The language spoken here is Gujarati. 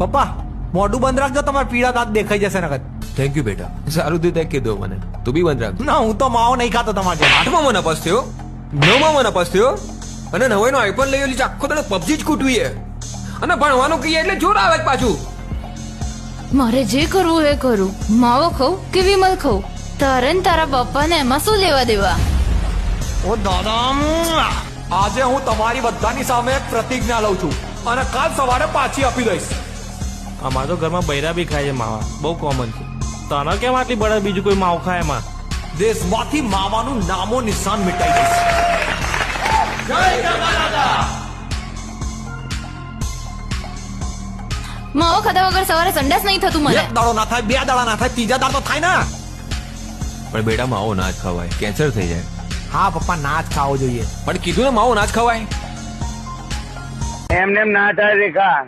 પપ્પા મોઢું બંધ રાખજો તમારા પીળા દાંત દેખાઈ જશે નકર. થેન્ક યુ બેટા. સારું થયું તે કીધું મને. તું બી બંધ રાખ ના હું તો માવો નહીં ખાતો તમારે. આઠમા મને પસ્યો થયો. નવમા મને પસ્યો થયો. અને નવાઈનો આઈફોન લઈ લીધો આખો તને પબજી જ કૂટવી અને ભણવાનું કહીએ એટલે જોર આવે પાછું. મારે જે કરવું એ કરું. માવો ખાઉં કે વિમલ ખાઉં? તારે ને તારા પપ્પાને એમાં શું લેવા દેવા? ઓ દાદા આજે હું તમારી બધાની સામે પ્રતિજ્ઞા લઉં છું. અને કાલ સવારે પાછી આપી દઈશ. અમારા તો ઘરમાં બૈરા બી ખાય છે માવા. બહુ કોમન છે. તને કેમ આટલી બળદ બીજું કોઈ માવ ખાય એમાં? દેશમાંથી માવાનું નામો નિશાન મિટાઈ દઈશ માવો ખાધા વગર સવારે સંડાસ નહીં થતું મને. એક દાડો ના થાય બે દાડા ના થાય ત્રીજા દાડો તો થાય ના. પણ બેટા માવો ના જ ખવાય. કેન્સર થઈ જાય. હા પપ્પા ના જ ખાવો જોઈએ. પણ કીધું ને માવો ના જ ખવાય. એમને એમ ના થાય રેખા.